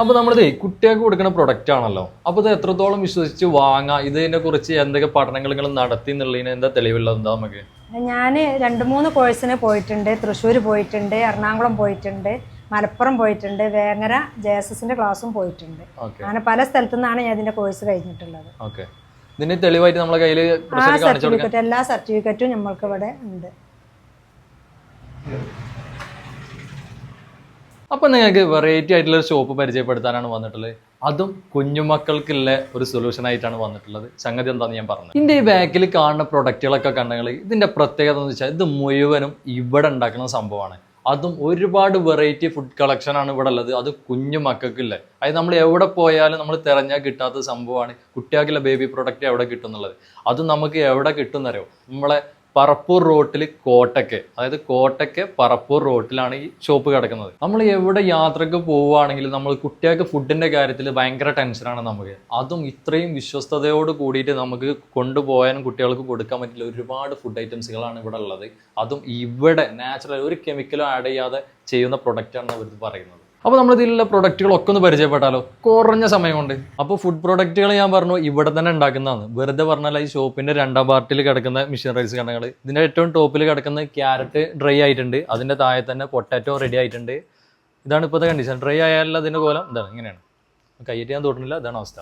അപ്പൊ നമ്മളിത് കുട്ടികൾക്ക് കൊടുക്കുന്ന പ്രൊഡക്റ്റ് ആണല്ലോ. അപ്പൊ ഇത് എത്രത്തോളം വിശ്വസിച്ച് വാങ്ങാം? ഇതിനെ കുറിച്ച് എന്തൊക്കെ പഠനങ്ങൾ നിങ്ങൾ നടത്തി എന്നുള്ളതിന് എന്താ തെളിവുള്ളത് എന്താ നമുക്ക്? ഞാൻ രണ്ട് മൂന്ന് കോഴ്സിന് പോയിട്ടുണ്ട്. തൃശ്ശൂർ പോയിട്ടുണ്ട് എറണാകുളം പോയിട്ടുണ്ട് മലപ്പുറം പോയിട്ടുണ്ട് വേങ്ങര ജെ എസ് എസിന്റെ ക്ലാസ്സും പോയിട്ടുണ്ട്. അങ്ങനെ പല സ്ഥലത്തു നിന്നാണ് ഞാൻ ഇതിന്റെ കോഴ്സ് കഴിഞ്ഞിട്ടുള്ളത്. ഇതിന്റെ ഇതിന് തെളിവായിട്ട് നമ്മളെ കയ്യിൽ ആ സർട്ടിഫിക്കറ്റ് എല്ലാ സർട്ടിഫിക്കറ്റും നമ്മൾക്ക് ഇവിടെ ഉണ്ട് അപ്പൊ നിങ്ങൾക്ക് വെറൈറ്റി ആയിട്ടുള്ള ഒരു ഷോപ്പ് പരിചയപ്പെടുത്താനാണ് വന്നിട്ടുള്ളത്. അതും കുഞ്ഞുമക്കൾക്കുള്ള ഒരു സൊല്യൂഷൻ ആയിട്ടാണ് വന്നിട്ടുള്ളത്. സംഗതി എന്താന്ന് ഞാൻ പറഞ്ഞത് ഇതിന്റെ ഈ ബാക്കിൽ കാണുന്ന പ്രൊഡക്റ്റുകളൊക്കെ കണ്ടെങ്കിൽ ഇതിന്റെ പ്രത്യേകത എന്ന് വെച്ചാൽ ഇത് മുഴുവനും ഇവിടെ ഉണ്ടാക്കുന്ന സംഭവമാണ്. അതും ഒരുപാട് വെറൈറ്റി ഫുഡ് കളക്ഷൻ ആണ് ഇവിടെ ഉള്ളത്. അത് കുഞ്ഞു മക്കൾക്കില്ലേ അതായത് നമ്മൾ എവിടെ പോയാലും നമ്മൾ തിരഞ്ഞാൽ കിട്ടാത്ത സംഭവമാണ്. കുട്ടികൾക്കുള്ള ബേബി പ്രൊഡക്റ്റ് എവിടെ കിട്ടുന്നുള്ളത് അത് നമുക്ക് എവിടെ കിട്ടുന്നറിയോ നമ്മളെ പറപ്പൂർ റോട്ടിൽ കോട്ടയ്ക്ക് അതായത് കോട്ടയ്ക്ക് പറപ്പൂർ റോട്ടിലാണ് ഈ ഷോപ്പ് കിടക്കുന്നത്. നമ്മൾ എവിടെ യാത്രയ്ക്ക് പോവുകയാണെങ്കിലും നമ്മൾ കുട്ടികൾക്ക് ഫുഡിന്റെ കാര്യത്തിൽ ഭയങ്കര ടെൻഷനാണ് നമുക്ക്. അതും ഇത്രയും വിശ്വസ്തയോട് കൂടിയിട്ട് നമുക്ക് കൊണ്ടുപോകാനും കുട്ടികൾക്ക് കൊടുക്കാൻ പറ്റില്ല. ഒരുപാട് ഫുഡ് ഐറ്റംസുകളാണ് ഇവിടെ ഉള്ളത്. അതും ഇവിടെ നാച്ചുറൽ ഒരു കെമിക്കലും ആഡ് ചെയ്യാതെ ചെയ്യുന്ന പ്രൊഡക്റ്റാണ് അവർ പറയുന്നത്. അപ്പോൾ നമ്മൾ ഇതിലുള്ള പ്രൊഡക്റ്റുകളൊക്കെ ഒന്ന് പരിചയപ്പെട്ടാലോ? കുറഞ്ഞ സമയം കൊണ്ട്. അപ്പോൾ ഫുഡ് പ്രൊഡക്റ്റുകൾ ഞാൻ പറഞ്ഞു ഇവിടെ തന്നെ ഉണ്ടാക്കുന്നതാണ്. വെറുതെ പറഞ്ഞാൽ ഈ ഷോപ്പിന്റെ രണ്ടാം പാർട്ടിൽ കിടക്കുന്ന മിഷനറീസ് കണ്ണകൾ ഇതിന്റെ ഏറ്റവും ടോപ്പിൽ കിടക്കുന്ന ക്യാരറ്റ് ഡ്രൈ ആയിട്ടുണ്ട്. അതിന്റെ താഴെ തന്നെ പൊട്ടാറ്റോ റെഡി ആയിട്ടുണ്ട്. ഇതാണ് ഇപ്പോഴത്തെ കണ്ടീഷൻ ഡ്രൈ ആയാലും അതിന്റെ കോലം ഇതാണ് ഇങ്ങനെയാണ്. കയ്യിട്ട് ഞാൻ തൊടുന്നില്ല ഇതാണ് അവസ്ഥ.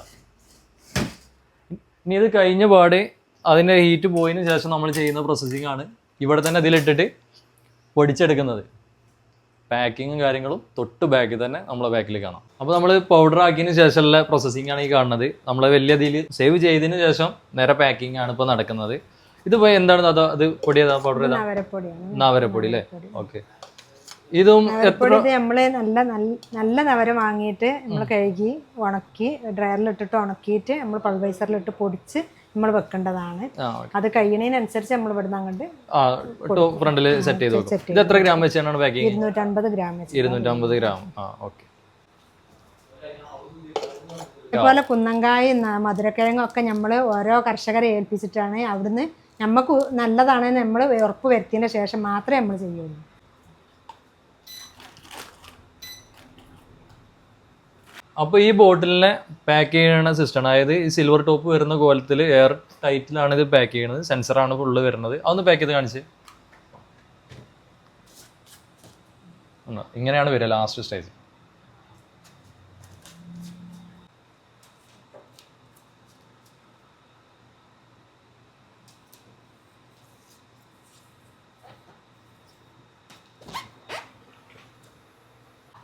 ഇനി ഇത് കഴിഞ്ഞ പാട് അതിന്റെ ഹീറ്റ് പോയതിന് ശേഷം നമ്മൾ ചെയ്യുന്ന പ്രോസസ്സിംഗ് ആണ് ഇവിടെ തന്നെ ഇതിലിട്ടിട്ട് പൊടിച്ചെടുക്കുന്നത്. പാക്കിങ്ങും കാര്യങ്ങളും തൊട്ട് ബാക്കിൽ തന്നെ നമ്മളെ ബാക്കിൽ കാണാം. അപ്പോൾ നമ്മൾ പൗഡർ ആക്കിയതിന് ശേഷമുള്ള പ്രോസസ്സിംഗ് ആണ് ഈ കാണുന്നത്. നമ്മൾ വലിയ രീതിയിൽ സേവ് ചെയ്തതിന് ശേഷം നേരെ പാക്കിംഗ് ആണ് ഇപ്പോൾ നടക്കുന്നത്. ഇതിപ്പോൾ എന്താണ് അത് അത് പൊടി ഏതാ? പൗഡർ ഏതാ? നവരപ്പൊടി അല്ലേ? ഓക്കെ. ഇതും നമ്മൾ നല്ല നല്ല- നല്ല നവര വാങ്ങിയിട്ട് നമ്മൾ കഴുകി ഉണക്കി ഡ്രയറിലിട്ടിട്ട് ഉണക്കിയിട്ട് നമ്മൾ പൾവൈസറിലിട്ട് പൊടിച്ച് നമ്മൾ വെക്കേണ്ടതാണ്. അത് കഴിയണതിനനുസരിച്ച് നമ്മൾ ഇവിടുന്ന് അങ്ങോട്ട് ഫ്രണ്ടിൽ സെറ്റ് ചെയ്ത് ഇത് എത്ര ഗ്രാം വെച്ചാണ് പാക്കിംഗ് ഇരുന്നൂറ്റമ്പത് ഗ്രാം വെച്ച്. ഇരുന്നൂറ്റമ്പത് ഗ്രാം. ആ ഓക്കെ. അതുപോലെ കുന്നങ്കായ മധുരക്കിഴങ്ങൊക്കെ നമ്മൾ ഓരോ കർഷകരെ ഏൽപ്പിച്ചിട്ടാണ് അവിടുന്ന് നമുക്ക് നല്ലതാണെന്ന് നമ്മൾ ഉറപ്പ് വരുത്തിയതിന് ശേഷം മാത്രമേ നമ്മൾ ചെയ്യുള്ളൂ. അപ്പോൾ ഈ ബോട്ടിലിനെ പാക്ക് ചെയ്യുന്ന സിസ്റ്റം അതായത് ഈ സിൽവർ ടോപ്പ് വരുന്ന കോലത്തിൽ എയർ ടൈറ്റിലാണ് ഇത് പാക്ക് ചെയ്യുന്നത് സെൻസറാണ് ഫുള്ള് വരുന്നത്. അതൊന്ന് പാക്ക് ചെയ്ത് കാണിച്ച്. ഇങ്ങനെയാണ് വരിക ലാസ്റ്റ് സ്റ്റേജ്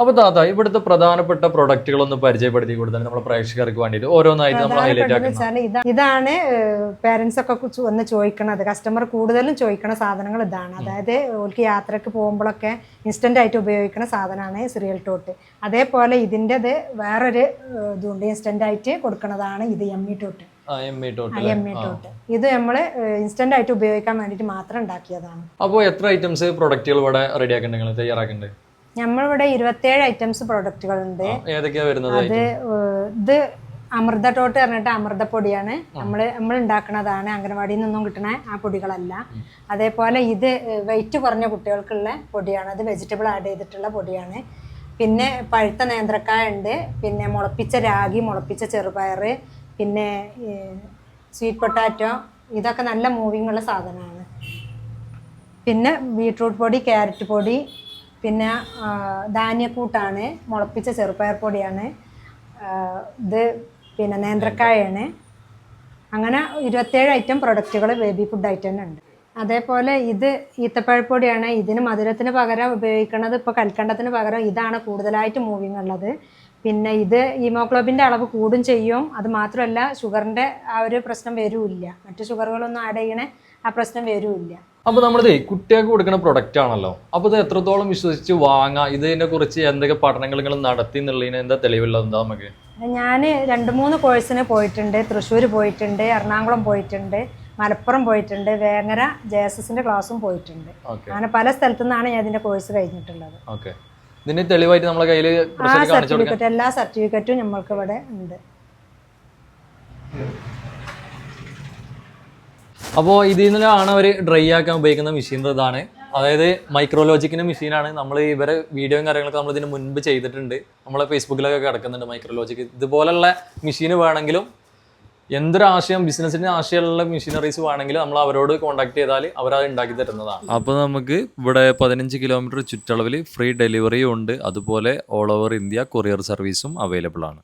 അപ്പോൾ താത്ത ഇവിടുത്തെ പ്രധാനപ്പെട്ട പ്രൊഡക്റ്റുകൾ ഒന്ന് പരിചയപ്പെടുത്തി കൊടുത്താൽ നമ്മുടെ പ്രേക്ഷകർക്ക് വേണ്ടിയിട്ട് ഓരോന്നായിട്ട് നമ്മൾ ഹൈലൈറ്റ് ആക്കുന്നത് ഇതാണ് പേരൻസ് ഒക്കെ വന്ന് ചോദിക്കണത്. കസ്റ്റമർ കൂടുതലും ചോദിക്കണ സാധനങ്ങൾ ഇതാണ്. അതായത് ഓൾക്ക് യാത്രയ്ക്ക് പോകുമ്പോഴൊക്കെ ഇൻസ്റ്റന്റ് ആയിട്ട് ഉപയോഗിക്കുന്ന സാധനമാണ് സിറിയൽ ടോട്ട് അതേപോലെ ഇതിന്റെത് വേറൊരു ഇതുണ്ട്. ഇൻസ്റ്റന്റ് ആയിട്ട് കൊടുക്കുന്നതാണ് ഇത് എം ഇ ടോട്ട് ഇത് നമ്മൾ ഇൻസ്റ്റന്റ് ആയിട്ട് ഉപയോഗിക്കാൻ വേണ്ടിട്ട് മാത്രം ഉണ്ടാക്കിയതാണ്. അപ്പോൾ എത്ര ഐറ്റംസ് പ്രൊഡക്റ്റുകൾ ഇവിടെ റെഡി തയ്യാറാക്കണ്ടേ തയ്യാറാക്കുന്നുണ്ട്? നമ്മളിവിടെ ഇരുപത്തിയേഴ് ഐറ്റംസ് പ്രൊഡക്റ്റുകൾ ഉണ്ട് ഏതൊക്കെയാ വരുന്നത് അത് ഇത് അമൃത ടോട്ട് പറഞ്ഞിട്ട് അമൃത പൊടിയാണ് നമ്മൾ നമ്മൾ ഉണ്ടാക്കുന്നതാണ് അംഗനവാടിയിൽ നിന്നും കിട്ടുന്ന ആ പൊടികളല്ല. അതേപോലെ ഇത് വെയിറ്റ് കുറഞ്ഞ കുട്ടികൾക്കുള്ള പൊടിയാണ്. അത് വെജിറ്റബിൾ ആഡ് ചെയ്തിട്ടുള്ള പൊടിയാണ്. പിന്നെ പഴുത്ത നേന്ത്രക്കായ ഉണ്ട്. പിന്നെ മുളപ്പിച്ച രാഗി മുളപ്പിച്ച ചെറുപയർ പിന്നെ സ്വീറ്റ് പൊട്ടാറ്റോ ഇതൊക്കെ നല്ല മൂവിങ് ഉള്ള സാധനമാണ്. പിന്നെ ബീട്രൂട്ട് പൊടി ക്യാരറ്റ് പൊടി പിന്നെ ധാന്യക്കൂട്ടാണ് മുളപ്പിച്ച ചെറുപ്പയർ പൊടിയാണ് ഇത് പിന്നെ നേന്ത്രക്കായാണ്. അങ്ങനെ ഇരുപത്തേഴ് ഐറ്റം പ്രൊഡക്റ്റുകൾ ബേബി ഫുഡ് ഐറ്റം ഉണ്ട്. അതേപോലെ ഇത് ഈത്തപ്പഴപ്പൊടിയാണ് ഇതിന് മധുരത്തിന് പകരം ഉപയോഗിക്കുന്നത് ഇപ്പോൾ കൽക്കണ്ടത്തിന് പകരം ഇതാണ് കൂടുതലായിട്ട് മൂവിങ് ഉള്ളത്. പിന്നെ ഇത് ഹീമോഗ്ലോബിന്റെ അളവ് കൂടും ചെയ്യും. അത് മാത്രമല്ല ഷുഗറിന്റെ ആ ഒരു പ്രശ്നം വരില്ല. മറ്റു ഷുഗറുകളൊന്നും ആഡ് ചെയ്യണേ ആ പ്രശ്നം വരില്ല അപ്പോൾ നമ്മളിതേ കുട്ടികൾക്ക് കൊടുക്കുന്ന പ്രൊഡക്റ്റ് ആണല്ലോ. അപ്പോൾ ഇത് എത്രത്തോളം വിശ്വസിച്ച് വാങ്ങാം? ഇതിനെ കുറിച്ച് എന്തൊക്കെ പഠനങ്ങൾ നിങ്ങൾ നടത്തി എന്നുള്ളതിന് എന്താ തെളിവുള്ളത് എന്താ നമുക്ക്? ഞാൻ രണ്ട് മൂന്ന് കോഴ്സിന് പോയിട്ടുണ്ട്. തൃശ്ശൂർ പോയിട്ടുണ്ട് എറണാകുളം പോയിട്ടുണ്ട് മലപ്പുറം പോയിട്ടുണ്ട് വേങ്ങര ജെ എസ് എസിന്റെ ക്ലാസ്സും പോയിട്ടുണ്ട്. അങ്ങനെ പല സ്ഥലത്തു നിന്നാണ് ഞാൻ ഇതിന്റെ കോഴ്സ് കഴിഞ്ഞിട്ടുള്ളത്. ഇതിന്റെ ഇതിന് തെളിവായിട്ട് നമ്മളെ കയ്യിൽ ആ സർട്ടിഫിക്കറ്റ് എല്ലാ സർട്ടിഫിക്കറ്റും നമ്മൾക്ക് ഇവിടെ ഉണ്ട് അപ്പോൾ ഇതിൽ നിന്നാണ് അവർ ഡ്രൈ ആക്കാൻ ഉപയോഗിക്കുന്ന മെഷീൻ ഇതാണ്. അതായത് മൈക്രോലോജിക്കിന്റെ മെഷീനാണ് നമ്മൾ ഇവരെ വീഡിയോയും കാര്യങ്ങളൊക്കെ നമ്മൾ ഇതിന് മുൻപ് ചെയ്തിട്ടുണ്ട്. നമ്മളെ ഫേസ്ബുക്കിലൊക്കെ കിടക്കുന്നുണ്ട് മൈക്രോലോജിക്ക് ഇതുപോലുള്ള മെഷീൻ വേണമെങ്കിലും എന്തൊരു ആശയം ബിസിനസ്സിന് ആശയമുള്ള മെഷീനറീസ് വേണമെങ്കിലും നമ്മൾ അവരോട് കോൺടാക്ട് ചെയ്താൽ അവരത് ഉണ്ടാക്കി തരുന്നതാണ്. അപ്പോൾ നമുക്ക് ഇവിടെ പതിനഞ്ച് കിലോമീറ്റർ ചുറ്റളവിൽ ഫ്രീ ഡെലിവറിയും ഉണ്ട്. അതുപോലെ ഓൾ ഓവർ ഇന്ത്യ കൊറിയർ സർവീസും അവൈലബിൾ ആണ്.